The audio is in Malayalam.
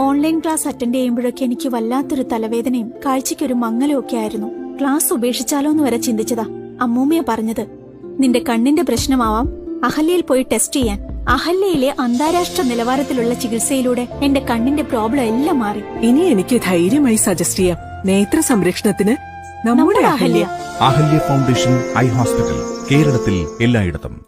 ഓൺലൈൻ ക്ലാസ് അറ്റൻഡ് ചെയ്യുമ്പോഴൊക്കെ എനിക്ക് വല്ലാത്തൊരു തലവേദനയും കാഴ്ചയ്ക്കൊരു മങ്ങലും ഒക്കെ ആയിരുന്നു. ക്ലാസ് ഉപേക്ഷിച്ചാലോ എന്ന് വരെ ചിന്തിച്ചതാ. അമ്മൂമ്മയെ പറഞ്ഞത് നിന്റെ കണ്ണിന്റെ പ്രശ്നമാവാം. അഹല്യയിൽ പോയി ടെസ്റ്റ് ചെയ്യാൻ. അഹല്യയിലെ അന്താരാഷ്ട്ര നിലവാരത്തിലുള്ള ചികിത്സയിലൂടെ എന്റെ കണ്ണിന്റെ പ്രോബ്ലം എല്ലാം മാറി. ഇനി എനിക്ക് ധൈര്യമായി സജസ്റ്റ് ചെയ്യാം. നേത്ര സംരക്ഷണത്തിന് നമ്മുടെ Ahalya. Ahalya foundation eye hospital കേരളത്തിൽ എല്ലായിടത്തും.